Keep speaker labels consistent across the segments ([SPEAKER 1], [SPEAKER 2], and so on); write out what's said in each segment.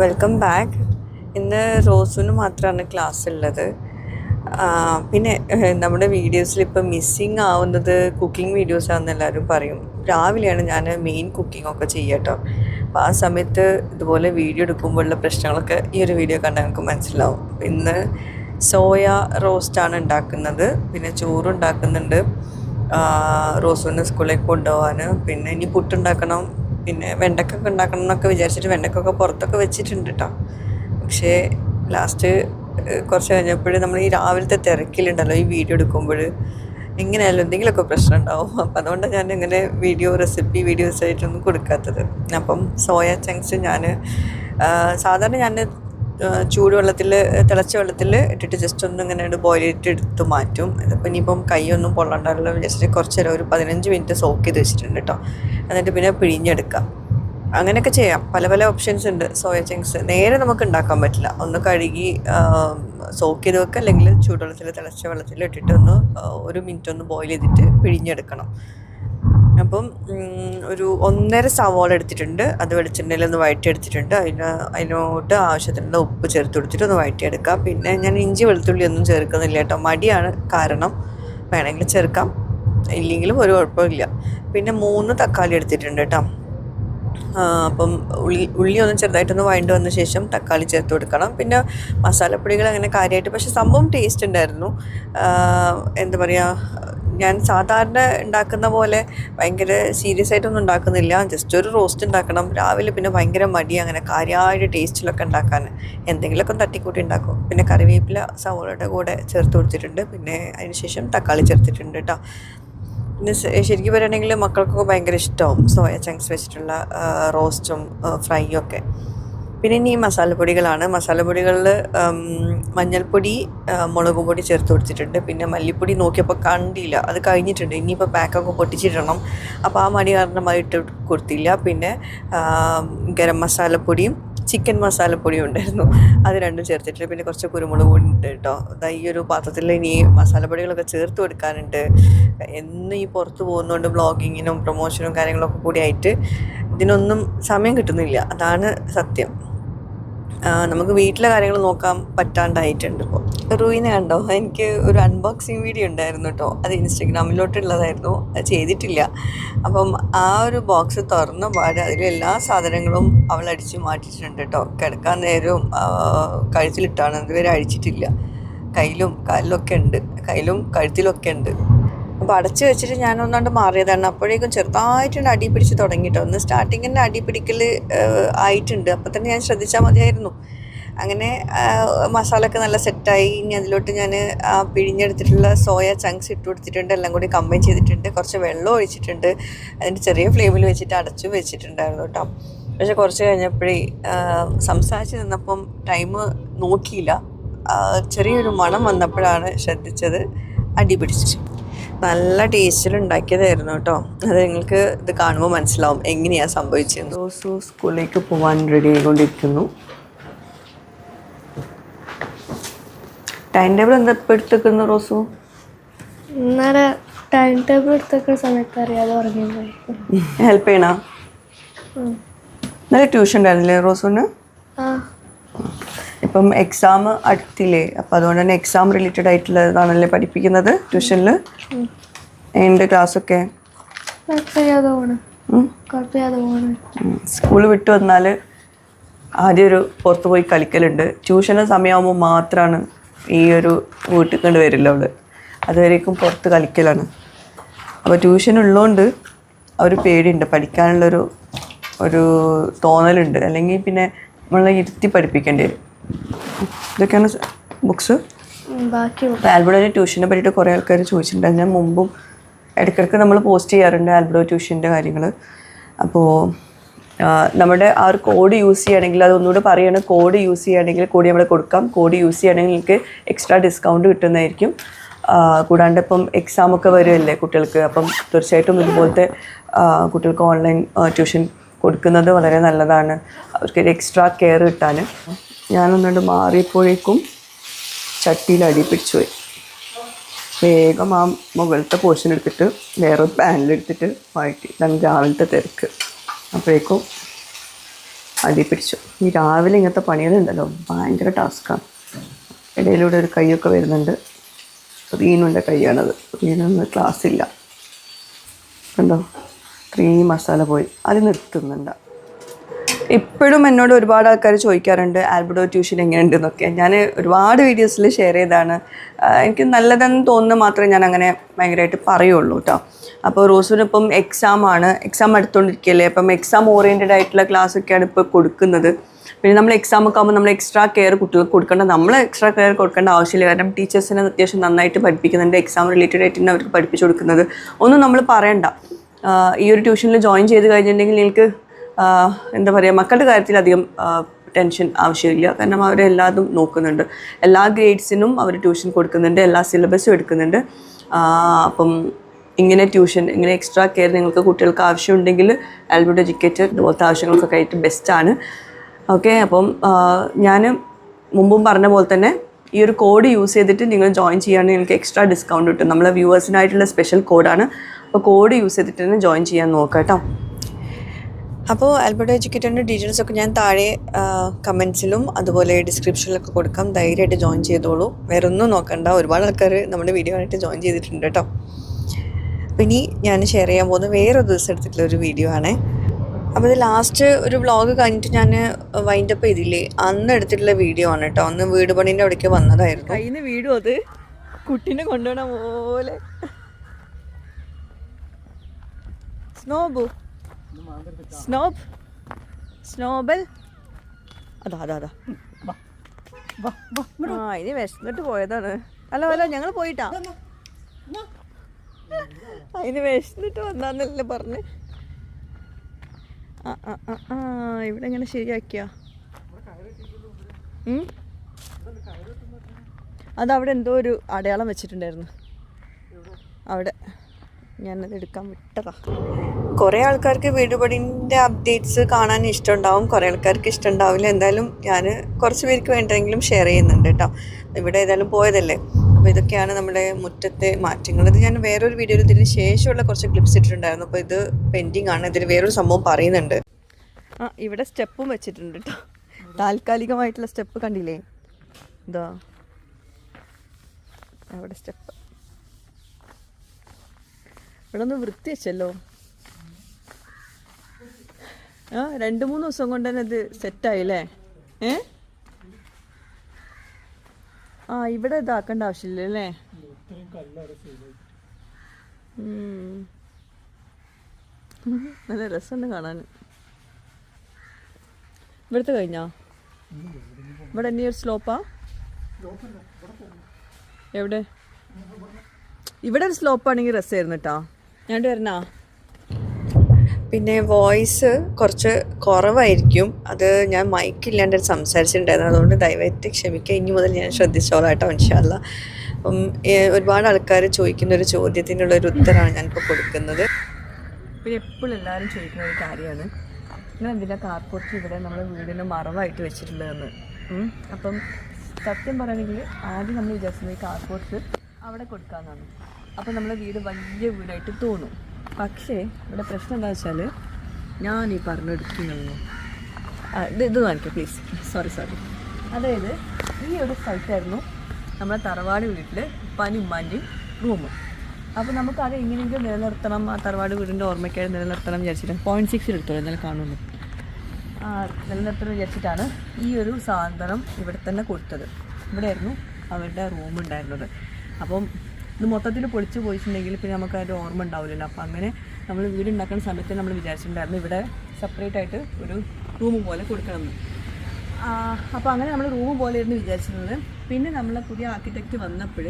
[SPEAKER 1] Welcome back ഇന്ന് റോസുവിന് മാത്രമാണ് class ഉള്ളത് പിന്നെ നമ്മുടെ വീഡിയോസിൽ ഇപ്പം മിസ്സിങ് ആവുന്നത് കുക്കിംഗ് വീഡിയോസ് ആണെന്ന് എല്ലാവരും പറയും. രാവിലെയാണ് ഞാൻ മെയിൻ കുക്കിംഗ് ഒക്കെ ചെയ്യട്ടോ അപ്പോൾ ആ സമയത്ത് ഇതുപോലെ വീഡിയോ എടുക്കുമ്പോഴുള്ള പ്രശ്നങ്ങളൊക്കെ ഈ ഒരു വീഡിയോ കണ്ടാൽ നമുക്ക് മനസ്സിലാവും. ഇന്ന് സോയ റോസ്റ്റാണ് ഉണ്ടാക്കുന്നത്. പിന്നെ ചോറ് ഉണ്ടാക്കുന്നുണ്ട്. റോസുവിന് സ്കൂളിലേക്ക് കൊണ്ടുപോകാൻ പിന്നെ ഇനി പുട്ടുണ്ടാക്കണം. പിന്നെ വെണ്ടക്കൊക്കെ ഉണ്ടാക്കണം എന്നൊക്കെ വിചാരിച്ചിട്ട് വെണ്ടക്കൊക്കെ പുറത്തൊക്കെ വെച്ചിട്ടുണ്ട് കേട്ടോ പക്ഷേ ലാസ്റ്റ് കുറച്ച് കഴിഞ്ഞപ്പോൾ നമ്മൾ ഈ രാവിലത്തെ തിരക്കിലുണ്ടല്ലോ ഈ വീഡിയോ എടുക്കുമ്പോൾ എങ്ങനെയായാലും എന്തെങ്കിലുമൊക്കെ പ്രശ്നം ഉണ്ടാവും. അപ്പം അതുകൊണ്ട് ഞാൻ ഇങ്ങനെ വീഡിയോ റെസിപ്പി വീഡിയോസ് ആയിട്ടൊന്നും കൊടുക്കാത്തത്. അപ്പം സോയ ചങ്ക്സ് ഞാൻ സാധാരണ ഞാൻ ചൂടുവെള്ളത്തിൽ തിളച്ച വെള്ളത്തിൽ ഇട്ടിട്ട് ജസ്റ്റ് ഒന്ന് ഇങ്ങനെ ബോയിൽ ചെയ്തിട്ട് എടുത്ത് മാറ്റും. ഇതിപ്പോൾ ഇനിയിപ്പം കൈയൊന്നും പൊള്ളണ്ടല്ലോ ജസ്റ്റ് കുറച്ച് നേരം ഒരു പതിനഞ്ച് മിനിറ്റ് സോക്ക് ചെയ്ത് വെച്ചിട്ടുണ്ട് കേട്ടോ എന്നിട്ട് പിന്നെ പിഴിഞ്ഞെടുക്കാം. അങ്ങനെയൊക്കെ ചെയ്യാം. പല പല ഓപ്ഷൻസ് ഉണ്ട്. സോയ ചിങ്സ് നേരെ നമുക്ക് ഉണ്ടാക്കാൻ പറ്റില്ല. ഒന്ന് കഴുകി സോക്ക് ചെയ്ത് വെക്കുക അല്ലെങ്കിൽ ചൂടുവെള്ളത്തിൽ തിളച്ച വെള്ളത്തിൽ ഇട്ടിട്ട് ഒന്ന് ഒരു മിനിറ്റ് ഒന്ന് ബോയിൽ ചെയ്തിട്ട് പിഴിഞ്ഞെടുക്കണം. അപ്പം ഒരു ഒന്നര സവാള എടുത്തിട്ടുണ്ട്. അത് വെളിച്ചെണ്ണയിൽ ഒന്ന് വഴറ്റിയെടുത്തിട്ടുണ്ട് അതിന് അതിനോട്ട് ആവശ്യത്തിനുള്ള ഉപ്പ് ചേർത്ത് കൊടുത്തിട്ട് ഒന്ന് വഴറ്റിയെടുക്കാം പിന്നെ ഞാൻ ഇഞ്ചി വെളുത്തുള്ളി ഒന്നും ചേർക്കുന്നില്ല കേട്ടോ. മടിയാണ് കാരണം വേണമെങ്കിൽ ചേർക്കാം. ഇല്ലെങ്കിലും ഒരു കുഴപ്പമില്ല. പിന്നെ മൂന്ന് തക്കാളി എടുത്തിട്ടുണ്ട് കേട്ടോ. അപ്പം ഉള്ളി ഉള്ളി ഒന്ന് ചെറുതായിട്ടൊന്ന് വഴണ്ട് വന്ന ശേഷം തക്കാളി ചേർത്ത് കൊടുക്കണം. പിന്നെ മസാലപ്പൊടികൾ അങ്ങനെ കാര്യമായിട്ട് പക്ഷേ സംഭവം ടേസ്റ്റ് ഉണ്ടായിരുന്നു. എന്താ പറയുക ഞാൻ സാധാരണ ഉണ്ടാക്കുന്ന പോലെ ഭയങ്കര സീരിയസ് ആയിട്ടൊന്നും ഉണ്ടാക്കുന്നില്ല. ജസ്റ്റ് ഒരു റോസ്റ്റ് ഉണ്ടാക്കണം. രാവിലെ പിന്നെ ഭയങ്കര മടി. അങ്ങനെ കാര്യമായിട്ട് ടേസ്റ്റിലൊക്കെ ഉണ്ടാക്കാൻ എന്തെങ്കിലുമൊക്കെ തട്ടിക്കൂട്ടി ഉണ്ടാക്കും. പിന്നെ കറിവേപ്പില സവോളയുടെ കൂടെ ചേർത്ത് കൊടുത്തിട്ടുണ്ട്. പിന്നെ അതിനുശേഷം തക്കാളി ചേർത്തിട്ടുണ്ട് കേട്ടോ പിന്നെ ശരിക്കും പറയുകയാണെങ്കിൽ മക്കൾക്കൊക്കെ ഭയങ്കര ഇഷ്ടമാവും സോയ ചങ്ക്സ് വെച്ചിട്ടുള്ള റോസ്റ്റും ഫ്രൈയും ഒക്കെ. പിന്നെ ഇനി മസാലപ്പൊടികളാണ് മസാലപ്പൊടികളിൽ മഞ്ഞൾപ്പൊടി മുളക് പൊടി ചേർത്ത് കൊടുത്തിട്ടുണ്ട്. പിന്നെ മല്ലിപ്പൊടി നോക്കിയപ്പോൾ കണ്ടില്ല. അത് കഴിഞ്ഞിട്ടുണ്ട്. ഇനിയിപ്പോൾ പാക്കൊക്കെ പൊട്ടിച്ചിടണം. അപ്പോൾ ആ മടി കാരണം കൊടുത്തില്ല. പിന്നെ ഗരം മസാലപ്പൊടിയും ചിക്കൻ മസാലപ്പൊടിയും ഉണ്ടായിരുന്നു. അത് രണ്ടും ചേർത്തിട്ടില്ല പിന്നെ കുറച്ച് കുരുമുളക് പൊടി ഉണ്ട് കേട്ടോ. അതാ ഈ ഒരു പാത്രത്തിൽ ഇനി മസാലപ്പൊടികളൊക്കെ ചേർത്ത് കൊടുക്കാനുണ്ട്. എന്നും ഈ പുറത്ത് പോകുന്നതുകൊണ്ട് ബ്ലോഗിങ്ങിനും പ്രൊമോഷനും കാര്യങ്ങളൊക്കെ കൂടി ആയിട്ട് ഇതിനൊന്നും സമയം കിട്ടുന്നില്ല. അതാണ് സത്യം. നമുക്ക് വീട്ടിലെ കാര്യങ്ങൾ നോക്കാൻ പറ്റാണ്ടായിട്ടുണ്ട് ഇപ്പോൾ റൂയിനെ കണ്ടോ? എനിക്ക് ഒരു അൺബോക്സിങ് വീഡിയോ ഉണ്ടായിരുന്നു കേട്ടോ. അത് ഇൻസ്റ്റഗ്രാമിലോട്ടുള്ളതായിരുന്നു. ചെയ്തിട്ടില്ല. അപ്പം ആ ഒരു ബോക്സ് തുറന്ന പാട് അതിൽ എല്ലാ സാധനങ്ങളും അവൾ അടിച്ച് മാറ്റിയിട്ടുണ്ട് കേട്ടോ. കിടക്കാൻ നേരവും കഴുത്തിലിട്ടാണ്. ഇതുവരെ അഴിച്ചിട്ടില്ല. കയ്യിലും കാലിലൊക്കെ ഉണ്ട്. കയ്യിലും കഴുത്തിലൊക്കെ ഉണ്ട്. അപ്പോൾ അടച്ചു വെച്ചിട്ട് ഞാൻ ഒന്നാണ്ട് മാറിയതാണ്. അപ്പോഴേക്കും ചെറുതായിട്ടുണ്ട് അടി പിടിച്ച് തുടങ്ങിയിട്ടോ ഒന്ന് സ്റ്റാർട്ടിങ്ങിന്റെ അടി പിടിക്കൽ ആയിട്ടുണ്ട്. അപ്പോൾ തന്നെ ഞാൻ ശ്രദ്ധിച്ചാൽ മതിയായിരുന്നു. അങ്ങനെ മസാലയൊക്കെ നല്ല സെറ്റായി. ഇനി അതിലോട്ട് ഞാൻ പിഴിഞ്ഞെടുത്തിട്ടുള്ള സോയ ചങ്ക്സ് ഇട്ട് കൊടുത്തിട്ടുണ്ട്. എല്ലാം കൂടി കമ്പൈൻ ചെയ്തിട്ടുണ്ട്. കുറച്ച് വെള്ളം ഒഴിച്ചിട്ടുണ്ട്. അതിന്റെ ചെറിയ ഫ്ലെയിമിൽ വെച്ചിട്ട് അടച്ചു വെച്ചിട്ടുണ്ടായിരുന്നു കേട്ടോ. പക്ഷെ കുറച്ച് കഴിഞ്ഞപ്പോഴേ സംസാരിച്ച് നിന്നപ്പം ടൈം നോക്കിയില്ല. ചെറിയൊരു മണം വന്നപ്പോഴാണ് ശ്രദ്ധിച്ചത്. അടി പിടിച്ചു. നല്ല ടേസ്റ്റിൽ ഉണ്ടാക്കിയതായിരുന്നു കേട്ടോ. അത് നിങ്ങൾക്ക് ഇത് കാണുമ്പോൾ മനസ്സിലാവും എങ്ങനെയാണ് സംഭവിച്ചത് സ്കൂളിലേക്ക് പോകാൻ റെഡി ആയിക്കൊണ്ടിരിക്കുന്നു. ടൈം ടേബിൾ എന്താ ഇപ്പോൾ എടുത്തേക്കുന്നു റോസു
[SPEAKER 2] ഇന്നലെ ടൈം ടേബിൾ എടുത്തേക്കുന്ന സമയത്ത് അറിയാതെ ഉറങ്ങിപ്പോയി.
[SPEAKER 1] ഹെൽപ്പ് ചെയ്യണോ? ഇന്നലെ ട്യൂഷൻ ഉണ്ടായിരുന്നില്ലേ റോസുവിന്
[SPEAKER 2] ആ
[SPEAKER 1] ഇപ്പം എക്സാം അടുത്തില്ലേ? അപ്പം അതുകൊണ്ട് തന്നെ എക്സാം റിലേറ്റഡ് ആയിട്ടുള്ളതാണല്ലേ പഠിപ്പിക്കുന്നത് ട്യൂഷനിൽ ഉണ്ട് ക്ലാസ്സൊക്കെ സ്കൂൾ വിട്ടു വന്നാൽ ആദ്യം ഒരു പുറത്ത് പോയി കളിക്കലുണ്ട്. ട്യൂഷന് സമയമാകുമ്പോൾ മാത്രമാണ് ഈ ഒരു വീട്ടിൽ കൊണ്ട് വരില്ല അവൾ. അതുവരേക്കും പുറത്ത് കളിക്കലാണ്. അപ്പോൾ ട്യൂഷൻ ഉള്ളതുകൊണ്ട് അവർ പേടിയുണ്ട്. പഠിക്കാനുള്ളൊരു ഒരു തോന്നലുണ്ട്. അല്ലെങ്കിൽ പിന്നെ നമ്മളെ ഇരുത്തി പഠിപ്പിക്കേണ്ടി വരും. ഇതൊക്കെയാണ് ബുക്സ്.
[SPEAKER 2] ബാക്കി
[SPEAKER 1] ആൽബർഡോയുടെ ട്യൂഷനെ പറ്റിയിട്ട് കുറേ ആൾക്കാർ ചോദിച്ചിട്ടുണ്ട്. ഞാൻ മുമ്പും ഇടയ്ക്കിടയ്ക്ക് നമ്മൾ പോസ്റ്റ് ചെയ്യാറുണ്ട് ആൽബർഡോ ട്യൂഷന്റെ കാര്യങ്ങൾ അപ്പോൾ നമ്മുടെ ആ ഒരു കോഡ് യൂസ് ചെയ്യുകയാണെങ്കിൽ അത് ഒന്നുകൂടെ പറയുകയാണ് കോഡ് യൂസ് ചെയ്യുകയാണെങ്കിൽ കൂടി നമ്മൾ കൊടുക്കാം. കോഡ് യൂസ് ചെയ്യുകയാണെങ്കിൽ നിങ്ങൾക്ക് എക്സ്ട്രാ ഡിസ്കൗണ്ട് കിട്ടുന്നതായിരിക്കും. കൂടാണ്ട് ഇപ്പം എക്സാം ഒക്കെ വരുമല്ലേ കുട്ടികൾക്ക്. അപ്പം തീർച്ചയായിട്ടും ഇതുപോലത്തെ കുട്ടികൾക്ക് ഓൺലൈൻ ട്യൂഷൻ കൊടുക്കുന്നത് വളരെ നല്ലതാണ്. അവർക്കൊരു എക്സ്ട്രാ കെയർ കിട്ടാൻ. ഞാനൊന്നുകൊണ്ട് മാറിയപ്പോഴേക്കും ചട്ടിയിൽ അടി പിടിച്ചു പോയി. വേഗം ആ മുകളിലത്തെ പോർഷൻ എടുത്തിട്ട് വേറൊരു പാനിലെടുത്തിട്ട് വഴറ്റി. ഇതാണ് രാവിലത്തെ തിരക്ക്. അപ്പോഴേക്കും അടി പിടിച്ചു. ഈ രാവിലെ ഇങ്ങനത്തെ പണികളുണ്ടല്ലോ ഭയങ്കര ടാസ്ക്കാണ് ഇടയിലൂടെ ഒരു കൈയൊക്കെ വരുന്നുണ്ട്. റീനുന്റെ കൈയാണത്. ക്ലാസ് ഇല്ല. കണ്ടോ? ക്രീം മസാല പോയി. അത് നിർത്തുന്നുണ്ട്. ഇപ്പോഴും എന്നോട് ഒരുപാട് ആൾക്കാർ ചോദിക്കാറുണ്ട് ആൽബഡോ ട്യൂഷൻ എങ്ങനെയുണ്ട് എന്നൊക്കെ ഞാൻ ഒരുപാട് വീഡിയോസിൽ ഷെയർ ചെയ്താണ്. എനിക്ക് നല്ലതെന്ന് തോന്നുന്നത് മാത്രമേ ഞാൻ അങ്ങനെ ഭയങ്കരമായിട്ട് പറയുള്ളൂ കേട്ടോ അപ്പോൾ റോസിന് ഇപ്പം എക്സാം ആണ്. എക്സാം എടുത്തുകൊണ്ടിരിക്കുകയല്ലേ അപ്പം എക്സാം ഓറിയന്റഡ് ആയിട്ടുള്ള ക്ലാസ് ഒക്കെയാണ് ഇപ്പോൾ കൊടുക്കുന്നത്. പിന്നെ നമ്മൾ എക്സാം ഒക്കെ ആകുമ്പോൾ നമ്മൾ എക്സ്ട്രാ കെയർ കുട്ടികൾക്ക് കൊടുക്കേണ്ട നമ്മൾ എക്സ്ട്രാ കെയർ കൊടുക്കേണ്ട ആവശ്യമില്ല. കാരണം ടീച്ചേഴ്സിനെ അത്യാവശ്യം നന്നായിട്ട് പഠിപ്പിക്കുന്നുണ്ട്. എക്സാം റിലേറ്റഡ് ആയിട്ട് തന്നെ അവർക്ക് പഠിപ്പിച്ചു കൊടുക്കുന്നത്. ഒന്നും നമ്മൾ പറയണ്ട. ഈ ഒരു ട്യൂഷനിൽ ജോയിൻ ചെയ്ത് കഴിഞ്ഞിട്ടുണ്ടെങ്കിൽ നിങ്ങൾക്ക് എന്താ പറയുക മക്കളുടെ കാര്യത്തിൽ അധികം ടെൻഷൻ ആവശ്യമില്ല. കാരണം അവരെല്ലാതും നോക്കുന്നുണ്ട്. എല്ലാ ഗ്രേഡ്സിനും അവർ ട്യൂഷൻ കൊടുക്കുന്നുണ്ട് എല്ലാ സിലബസും എടുക്കുന്നുണ്ട്. അപ്പം ഇങ്ങനെ ട്യൂഷൻ ഇങ്ങനെ എക്സ്ട്രാ കെയർ നിങ്ങൾക്ക് കുട്ടികൾക്ക് ആവശ്യമുണ്ടെങ്കിൽ ആൽബർട്ട് എഡ്യൂക്കേറ്റർ ഇതുപോലത്തെ ആവശ്യങ്ങൾക്കൊക്കെ ആയിട്ട് ബെസ്റ്റാണ് ഓക്കെ അപ്പം ഞാൻ മുമ്പും പറഞ്ഞ പോലെ തന്നെ ഈ ഒരു കോഡ് യൂസ് ചെയ്തിട്ട് നിങ്ങൾ ജോയിൻ ചെയ്യുകയാണെങ്കിൽ നിങ്ങൾക്ക് എക്സ്ട്രാ ഡിസ്കൗണ്ട് കിട്ടും. നമ്മളെ വ്യൂവേഴ്സിനായിട്ടുള്ള സ്പെഷ്യൽ കോഡാണ് അപ്പോൾ കോഡ് യൂസ് ചെയ്തിട്ട് തന്നെ ജോയിൻ ചെയ്യാൻ നോക്കാം കേട്ടോ അപ്പോൾ ആൽബർട്ട് എഡ്യൂക്കേറ്ററിന്റെ ഡീറ്റെയിൽസ് ഒക്കെ ഞാൻ താഴെ കമൻസിലും അതുപോലെ ഡിസ്ക്രിപ്ഷനിലൊക്കെ കൊടുക്കാം. ധൈര്യമായിട്ട് ജോയിൻ ചെയ്തോളൂ. വേറെ ഒന്നും നോക്കണ്ട. ഒരുപാട് ആൾക്കാർ നമ്മുടെ വീഡിയോ ആയിട്ട് ജോയിൻ ചെയ്തിട്ടുണ്ട് കേട്ടോ. ഇനി ഞാൻ ഷെയർ ചെയ്യാൻ പോകുന്ന വേറൊരു ദിവസം എടുത്തിട്ടുള്ള ഒരു വീഡിയോ ആണ്. അപ്പോൾ ഇത് ലാസ്റ്റ് ഒരു വ്ളോഗ് കഴിഞ്ഞിട്ട് ഞാൻ വൈൻഡപ്പ് ചെയ്തില്ലേ? അന്ന് എടുത്തിട്ടുള്ള വീഡിയോ ആണ് കേട്ടോ. അന്ന് വീട് പണീന്റെ അവിടേക്ക് വന്നതായിരുന്നു. വീഡിയോ വീടും അത്. കുട്ടീനെ കൊണ്ടുപോകണ പോലെ. സ്നോബു സ്നോബ് സ്നോബൽ അതാ അതാ അതാ. ആ ഇനി വിശന്നിട്ട് പോയതാണ്. അല്ല അല്ല ഞങ്ങൾ പോയിട്ടാ. അതിന് വിശന്നിട്ട് വന്നാന്നല്ലേ പറഞ്ഞ്. ആ ആ ആ ആ ഇവിടെ എങ്ങനെ ശരിയാക്കിയ. അതവിടെ എന്തോ ഒരു അടയാളം വെച്ചിട്ടുണ്ടായിരുന്നു. അവിടെ. ഞാനത് എടുക്കാൻ വിട്ടതാ. കുറേ ആൾക്കാർക്ക് വീടുപടിന്റെ അപ്ഡേറ്റ്സ് കാണാൻ ഇഷ്ടമുണ്ടാവും കുറേ ആൾക്കാർക്ക് ഇഷ്ടമുണ്ടാവില്ല എന്തായാലും ഞാൻ കുറച്ച് പേർക്ക് വേണ്ടെങ്കിലും ഷെയർ ചെയ്യുന്നുണ്ട് കേട്ടോ ഇവിടെ ഏതായാലും പോയതല്ലേ? അപ്പോൾ ഇതൊക്കെയാണ് നമ്മുടെ മുറ്റത്തെ മാറ്റങ്ങൾ. ഇത് ഞാൻ വേറൊരു വീഡിയോയിൽ ഇതിന് ശേഷമുള്ള കുറച്ച് ക്ലിപ്സ് ഇട്ടിട്ടുണ്ടായിരുന്നു. അപ്പോൾ ഇത് പെൻഡിങ് ആണ്. ഇതിൽ വേറൊരു സംഭവം പറയുന്നുണ്ട്. ആ ഇവിടെ സ്റ്റെപ്പും വെച്ചിട്ടുണ്ട് കേട്ടോ താൽക്കാലികമായിട്ടുള്ള സ്റ്റെപ്പ് കണ്ടില്ലേ? എന്താ അവിടെ സ്റ്റെപ്പ്. ഇവിടെ ഒന്ന് വൃത്തി വെച്ചല്ലോ ആ രണ്ട് മൂന്ന് ദിവസം കൊണ്ട് തന്നെ ഇത് സെറ്റായില്ലേ ഏ? ആ ഇവിടെ ഇതാക്കേണ്ട ആവശ്യമില്ല അല്ലേ. നല്ല രസമുണ്ട് കാണാൻ. ഇവിടുത്തെ കഴിഞ്ഞോ? ഇവിടെ ഇനി ഒരു സ്ലോപ്പാ എവിടെ? ഇവിടെ ഒരു സ്ലോപ്പാണെങ്കിൽ രസമായിരുന്നു കേട്ടോ ഞാൻ വരണോ പിന്നെ വോയിസ് കുറച്ച് കുറവായിരിക്കും. അത് ഞാൻ മൈക്കില്ലാണ്ട് സംസാരിച്ചിട്ടുണ്ടായിരുന്നു. അതുകൊണ്ട് ദയവായിട്ട് ക്ഷമിക്കുക. ഇനി മുതൽ ഞാൻ ശ്രദ്ധിച്ചോളാം കേട്ടോ ഇൻഷാല്ല അപ്പം ഒരുപാട് ആൾക്കാർ ചോദിക്കുന്ന ഒരു ചോദ്യത്തിനുള്ള ഒരു ഉത്തരമാണ് ഞാനിപ്പോൾ കൊടുക്കുന്നത്. പിന്നെ എപ്പോഴും എല്ലാവരും ചോദിക്കുന്ന ഒരു കാര്യമാണ്. നിങ്ങൾ എന്തിനാ കാർപോർട്ട് ഇവിടെ നമ്മുടെ വീടിന് മറവായിട്ട് വെച്ചിട്ടുള്ളതെന്ന്? അപ്പം സത്യം പറയുകയാണെങ്കിൽ ആദ്യം നമ്മൾ വിചാരിച്ചത് ഈ കാർപോർട്ട് അവിടെ കൊടുക്കാമെന്നാണ്. അപ്പം നമ്മുടെ വീട് വലിയ വീടായിട്ട് തോന്നും. പക്ഷേ ഇവിടെ പ്രശ്നം എന്താ വെച്ചാൽ ഞാൻ ഈ പറഞ്ഞെടുക്കുന്നു ഇത് ഇത് കാണിക്കാം പ്ലീസ് സോറി സോറി അതായത് ഈ ഒരു സ്ഥലത്തായിരുന്നു നമ്മുടെ തറവാട് വീട്ടിൽ ഉപ്പാനും ഉമ്മാന്റെയും റൂം അപ്പോൾ നമുക്ക് അത് എങ്ങനെയെങ്കിലും നിലനിർത്തണം. ആ തറവാട് വീടിന്റെ ഓർമ്മയ്ക്കായി നിലനിർത്തണം വിചാരിച്ചിട്ട് പോയിന്റ് സിക്സിൽ എടുത്തോളൂ എന്നാലും കാണുള്ളൂ നിലനിർത്തണം വിചാരിച്ചിട്ടാണ് ഈ ഒരു സാധനം ഇവിടെ തന്നെ കൊടുത്തത്. ഇവിടെയായിരുന്നു അവരുടെ റൂം ഉണ്ടായിരുന്നത്. അപ്പം ഇത് മൊത്തത്തിൽ പൊളിച്ചു പോയിട്ടുണ്ടെങ്കിൽ പിന്നെ നമുക്ക് അതിന്റെ ഓർമ്മ ഉണ്ടാവില്ലല്ലോ. അപ്പോൾ അങ്ങനെ നമ്മൾ വീട് ഉണ്ടാക്കുന്ന സമയത്ത് നമ്മൾ വിചാരിച്ചിട്ടുണ്ടായിരുന്നു ഇവിടെ സെപ്പറേറ്റ് ആയിട്ട് ഒരു റൂം പോലെ കൊടുക്കണമെന്ന്. അപ്പോൾ അങ്ങനെ നമ്മൾ റൂം പോലെ ആയിരുന്നു വിചാരിച്ചിരുന്നത്. പിന്നെ നമ്മളെ പുതിയ ആർക്കിടെക്റ്റ് വന്നപ്പോൾ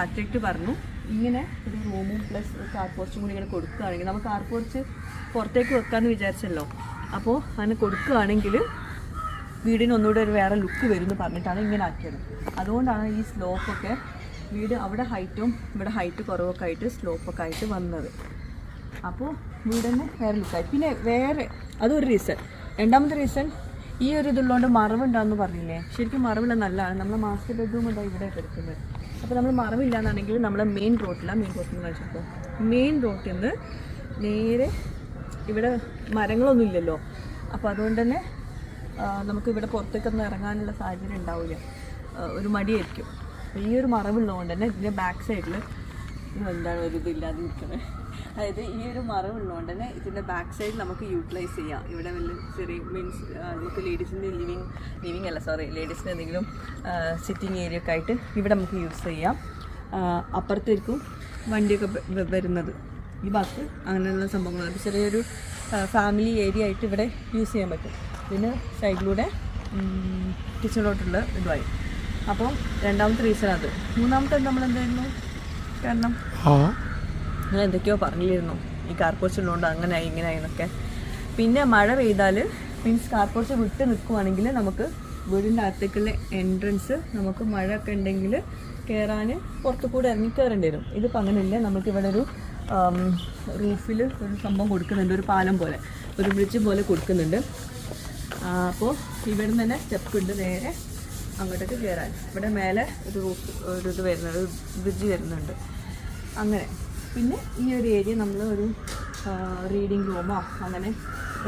[SPEAKER 1] ആർക്കിടെക്റ്റ് പറഞ്ഞു ഇങ്ങനെ ഒരു റൂമും പ്ലസ് കാർ പോർച്ചും കൂടി ഇങ്ങനെ കൊടുക്കുകയാണെങ്കിൽ നമുക്ക് കാർ പോർച്ച് പുറത്തേക്ക് വെക്കാമെന്ന് വിചാരിച്ചല്ലോ. അപ്പോൾ അങ്ങനെ കൊടുക്കുകയാണെങ്കിൽ വീടിന് ഒന്നുകൂടെ ഒരു വേറെ ലുക്ക് വരും എന്ന് പറഞ്ഞിട്ടാണ് ഇങ്ങനെ ആക്കിയത്. അതുകൊണ്ടാണ് ഈ സ്ലോപ്പൊക്കെ വീട് അവിടെ ഹൈറ്റും ഇവിടെ ഹൈറ്റ് കുറവൊക്കെ ആയിട്ട് സ്ലോപ്പൊക്കെ ആയിട്ട് വന്നത്. അപ്പോൾ വീട് തന്നെ വേറെ ലുക്കായി പിന്നെ വേറെ അതൊരു റീസൺ രണ്ടാമത്തെ റീസൺ ഈ ഒരു ഇതുള്ളതുകൊണ്ട് മറവുണ്ടാന്ന് പറഞ്ഞില്ലേ? ശരിക്കും മറവുള്ള നല്ലതാണ്. നമ്മൾ മാസ്റ്റർ ബെഡ്റൂം ഉണ്ടാ ഇവിടെ എടുക്കുന്നത് അപ്പോൾ നമ്മൾ മറവില്ലാന്നാണെങ്കിൽ നമ്മൾ മെയിൻ റോട്ടിലാണ് മെയിൻ റോട്ടിൽ നിന്ന് കഴിച്ചപ്പോൾ മെയിൻ റോട്ടിൽ നിന്ന് നേരെ ഇവിടെ മരങ്ങളൊന്നും ഇല്ലല്ലോ. അപ്പോൾ അതുകൊണ്ട് തന്നെ
[SPEAKER 3] നമുക്ക് ഇവിടെ പുറത്തേക്കൊന്നും ഇറങ്ങാനുള്ള സാഹചര്യം ഉണ്ടാവില്ല. ഒരു മടിയായിരിക്കും. ഈ ഒരു മറവുള്ളതുകൊണ്ട് തന്നെ ഇതിന്റെ ബാക്ക് സൈഡിൽ എന്താണ് ഒരു ഇതില്ലാതെ നിൽക്കുന്നത്? അതായത് ഈ ഒരു മറവുള്ളതുകൊണ്ട് തന്നെ ഇതിന്റെ ബാക്ക് സൈഡ് നമുക്ക് യൂട്ടിലൈസ് ചെയ്യാം. ഇവിടെ വല്ല ചെറിയ മീൻസ് നമുക്ക് ലേഡീസിന്റെ ലിവിങ് ലിവിങ് അല്ല സോറി ലേഡീസിന്റെ എന്തെങ്കിലും സിറ്റിംഗ് ഏരിയ ഒക്കെ ആയിട്ട് ഇവിടെ നമുക്ക് യൂസ് ചെയ്യാം. അപ്പുറത്തേക്കും വണ്ടിയൊക്കെ വരുന്നത്. ഈ ഭാഗത്ത് അങ്ങനെയുള്ള സംഭവങ്ങളുണ്ട് ചെറിയൊരു ഫാമിലി ഏരിയ ആയിട്ട് ഇവിടെ യൂസ് ചെയ്യാൻ പറ്റും. പിന്നെ സൈഡിലൂടെ കിച്ചണിലോട്ടുള്ള ഇതുമായി അപ്പം രണ്ടാമത്തെ റീസൺ അത്. മൂന്നാമത്തെ നമ്മൾ എന്തായിരുന്നു? കാരണം നിങ്ങൾ എന്തൊക്കെയോ പറഞ്ഞിരുന്നു ഈ കാർപോർച്ച് ഉള്ളതുകൊണ്ട് അങ്ങനെ ഇങ്ങനെ എന്നൊക്കെ. പിന്നെ മഴ പെയ്താൽ മീൻസ് കാർപോർച്ച് വിട്ട് നിൽക്കുവാണെങ്കിൽ നമുക്ക് വീടിന്റെ അകത്തേക്കുള്ള എൻട്രൻസ് നമുക്ക് മഴ ഒക്കെ ഉണ്ടെങ്കിൽ കയറാൻ പുറത്തു കൂടെ ഇറങ്ങി കയറേണ്ടി വരും. ഇതിപ്പോൾ അങ്ങനെയില്ല? നമുക്ക് ഇവിടെ ഒരു റൂഫിൽ ഒരു സംഭവം കൊടുക്കുന്നുണ്ട്. ഒരു പാലം പോലെ. ഒരു ബ്രിഡ്ജ് പോലെ കൊടുക്കുന്നുണ്ട്. അപ്പോൾ ഇവിടെ നിന്ന് തന്നെ സ്റ്റെപ്പ് ഉണ്ട് നേരെ അങ്ങോട്ടേക്ക് കയറാൻ ഇവിടെ മേലെ ഒരു ഒരു ഇത് വരുന്ന ഒരു ബ്രിഡ്ജ് വരുന്നുണ്ട്. അങ്ങനെ. പിന്നെ ഈ ഒരു ഏരിയ നമ്മൾ ഒരു റീഡിങ് റൂമോ അങ്ങനെ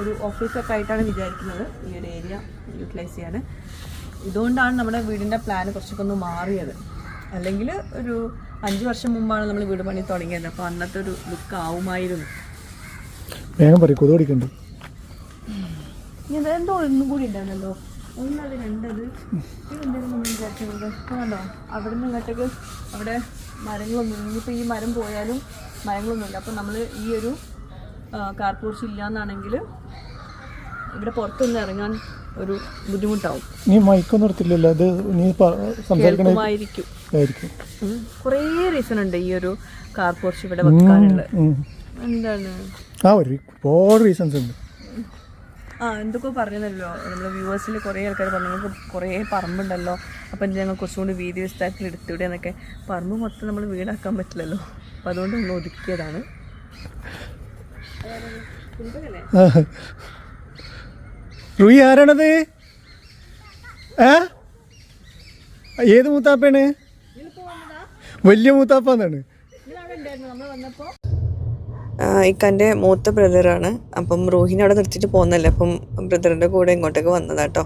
[SPEAKER 3] ഒരു ഓഫീസൊക്കെ ആയിട്ടാണ് വിചാരിക്കുന്നത്. ഈ ഒരു ഏരിയ യൂട്ടിലൈസ് ചെയ്യാൻ. ഇതുകൊണ്ടാണ് നമ്മുടെ വീടിന്റെ പ്ലാൻ കുറച്ചൊക്കെ ഒന്ന് മാറിയത്. അല്ലെങ്കിൽ ഒരു അഞ്ച് വർഷം മുമ്പാണ് നമ്മൾ വീട് പണി തുടങ്ങിയത്. അപ്പോൾ അന്നത്തെ ഒരു ലുക്ക് ആവുമായിരുന്നു.
[SPEAKER 4] വേഗം പറയും
[SPEAKER 3] ഇനി എന്തോ ഒന്നും കൂടി ഉണ്ടായിരുന്നല്ലോ. ഒന്നത് രണ്ടത്. ഇതെന്തായാലും നമ്മൾ വിചാരിച്ചത് കണ്ടോ അവിടെ നിന്ന് ഇങ്ങോട്ടേക്ക് അവിടെ മരങ്ങളൊന്നും ഇനിയിപ്പോൾ ഈ മരം പോയാലും മരങ്ങളൊന്നുമില്ല. അപ്പോൾ നമ്മൾ ഈ ഒരു കാർപോർച്ച് ഇല്ലയെന്നാണെങ്കിൽ ഇവിടെ പുറത്തൊന്നും ഇറങ്ങാൻ ഒരു ബുദ്ധിമുട്ടാവും.
[SPEAKER 4] നീ മൈക്കൊന്നും എടുത്തില്ലല്ലോ? അത് നീ
[SPEAKER 3] സംസാരിക്കണമായിരിക്കും. കുറേ റീസൺ ഉണ്ട് ഈ ഒരു കാർപോർച്ച് ഇവിടെ വെക്കാനുള്ള. എന്താണ്?
[SPEAKER 4] ആ ഒരു ഒരുപാട് റീസൺസ് ഉണ്ട്.
[SPEAKER 3] ആ എന്തൊക്കെ പറയുന്നല്ലോ. നമ്മുടെ വ്യൂവേഴ്സിൽ കുറേ ആൾക്കാർ പറഞ്ഞു നിങ്ങൾക്ക് കുറേ പറമ്പുണ്ടല്ലോ. അപ്പം എന്ത് ഞങ്ങൾ കുറച്ചുകൂടി വീതി വിസ്താരത്തിൽ എടുത്തിവിടെ എന്നൊക്കെ. പറമ്പ് മൊത്തം നമ്മൾ വീടാക്കാൻ പറ്റില്ലല്ലോ. അപ്പം അതുകൊണ്ട് ഒന്ന് ഒതുക്കിയതാണ്.
[SPEAKER 4] റുയി ആരാണത്? ഏ? ഏത് മൂത്താപ്പയാണ്? വലിയ മൂത്താപ്പാന്നാണ്.
[SPEAKER 3] ഇക്കൻ്റെ മൂത്ത ബ്രദറാണ് അപ്പം റോഹിനെ അവിടെ നിർത്തിയിട്ട് പോകുന്നല്ലേ അപ്പം ബ്രദറിൻ്റെ കൂടെ ഇങ്ങോട്ടേക്ക് വന്നതാട്ടോ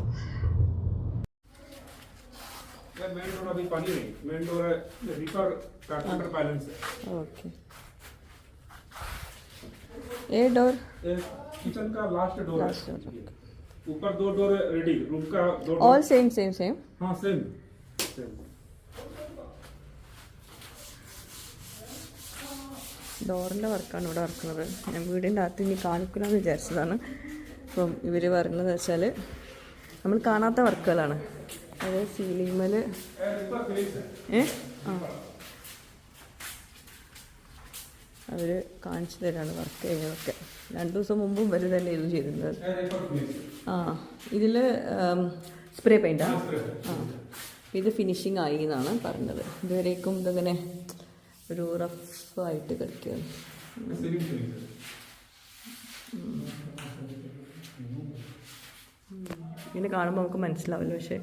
[SPEAKER 5] मेन डोर अभी पानी नहीं मेन डोर है रिपर कारपेंटर बैलेंस है
[SPEAKER 3] ഓക്കെ ഏ ഡോർ
[SPEAKER 5] ये किचन का लास्ट डोर है ऊपर दो डोर रेडी रूम का दो
[SPEAKER 3] all
[SPEAKER 5] door
[SPEAKER 3] same same same
[SPEAKER 5] हाँ सेम सेम
[SPEAKER 3] ഡോറിന്റെ വർക്കാണ് ഇവിടെ വർക്കുന്നത്. ഞാൻ വീടിന്റെ അകത്ത് ഇനി കാണിക്കില്ലെന്ന് വിചാരിച്ചതാണ്. അപ്പം ഇവർ പറയുന്നത് വെച്ചാൽ നമ്മൾ കാണാത്ത വർക്കുകളാണ്. അതായത് സീലിംഗ് മേൽ ഏ? ആ. അവർ കാണിച്ചു തരാണ് വർക്ക് ചെയ്യുന്നതൊക്കെ. രണ്ട് ദിവസം മുമ്പും തന്നെ ഇത് ചെയ്തിരുന്നത്. ആ. ഇതിൽ സ്പ്രേ പെയിന്റാ ആ. ഇത് ഫിനിഷിങ് ആയി എന്നാണ് പറഞ്ഞത്. ഇതുവരേക്കും ഇതിങ്ങനെ ഒരു റഫായിട്ട്
[SPEAKER 5] റഫ് ആയിട്ട് കളിക്കുകയാണ്
[SPEAKER 3] ഇങ്ങനെ കാണുമ്പോൾ നമുക്ക് മനസ്സിലാവില്ല. പക്ഷേ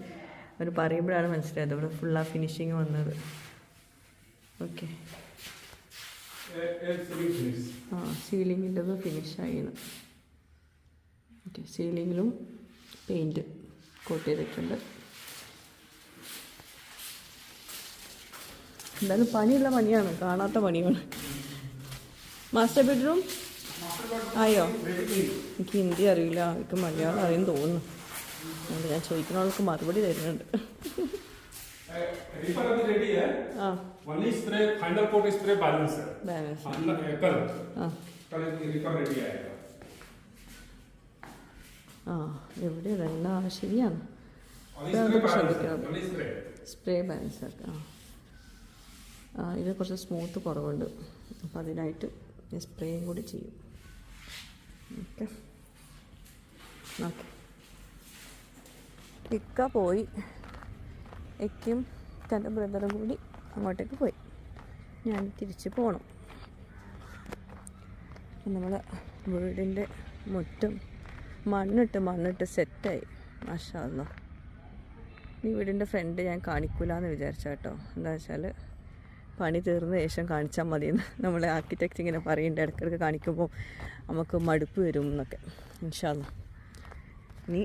[SPEAKER 3] അവർ പറയുമ്പോഴാണ് മനസ്സിലായത്. അവിടെ ഫുൾ ആ ഫിനിഷിങ് വന്നത്. ഓക്കെ ആ സീലിങ്ങിന്റെ ഫിനിഷായിരുന്നു ഓക്കെ സീലിങ്ങിലും പെയിന്റ് കോട്ട് ചെയ്തിട്ടുണ്ട്. എന്തായാലും പണിയുള്ള പണിയാണ് കാണാത്ത പണിയാണ് മാസ്റ്റർ ബെഡ്റൂം ആയോ? എനിക്ക് ഹിന്ദി അറിയില്ല എനിക്ക് മലയാളം അറിയാൻ തോന്നുന്നു. അതുകൊണ്ട് ഞാൻ ചോദിക്കുന്നവൾക്ക് മറുപടി തരുന്നുണ്ട്. ആ. എവിടെ രണ്ടാ ശരിയാണ്. സ്പ്രേ ബാലൻസ് ആക്കാം ഇത് കുറച്ച് സ്മൂത്ത് കുറവുണ്ട്. അപ്പോൾ അതിനായിട്ട് ഞാൻ സ്പ്രേയും കൂടി ചെയ്യും. ഓക്കെ. ഓക്കെ. ഇക്ക പോയി. എക്കും തന്റെ ബ്രദറും കൂടി അങ്ങോട്ടേക്ക് പോയി. ഞാൻ തിരിച്ച് പോകണം നമ്മൾ വീടിന്റെ മുറ്റം മണ്ണിട്ട് മണ്ണിട്ട് സെറ്റായി. മാഷാല്ല ഈ വീടിന്റെ ഫ്രണ്ട് ഞാൻ കാണിക്കൂല എന്ന് വിചാരിച്ചാട്ടോ എന്താ വെച്ചാൽ പണി തീർന്ന ശേഷം കാണിച്ചാൽ മതിയെന്ന് നമ്മൾ ആർക്കിടെക്റ്റ് ഇങ്ങനെ പറയുന്നുണ്ട് ഇടയ്ക്കിടയ്ക്ക് കാണിക്കുമ്പോൾ നമുക്ക് മടുപ്പ് വരും എന്നൊക്കെ. ഇൻഷാല്ല ഇനി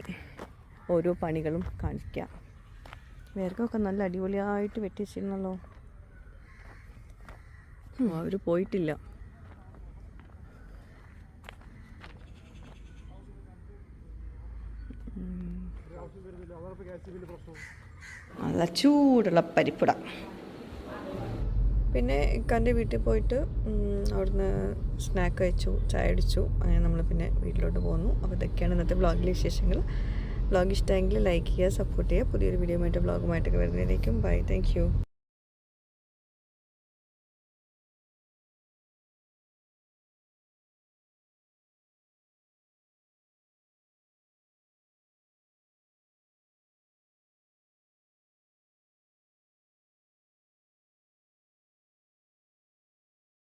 [SPEAKER 3] ഓരോ പണികളും കാണിക്കാം. വേർക്കൊക്കെ നല്ല അടിപൊളിയായിട്ട് വെട്ടിച്ചിരുന്നല്ലോ അവർ പോയിട്ടില്ല. നല്ല ചൂടുള്ള പരിപ്പുട. പിന്നെ ഇക്കാന്റെ വീട്ടിൽ പോയിട്ട് അവിടുന്ന് സ്നാക്ക് കഴിച്ചു ചായ അടിച്ചു അങ്ങനെ നമ്മൾ പിന്നെ വീട്ടിലോട്ട് പോന്നു. അപ്പോൾ ഇതൊക്കെയാണ് ഇന്നത്തെ ബ്ലോഗിലെ വിശേഷങ്ങൾ. ബ്ലോഗ് ഇഷ്ടമെങ്കിൽ ലൈക്ക് ചെയ്യുക സപ്പോർട്ട് ചെയ്യുക. പുതിയൊരു വീഡിയോ ആയിട്ട് ബ്ലോഗുമായിട്ടൊക്കെ വരുന്നതിലേക്കും ബൈ. താങ്ക്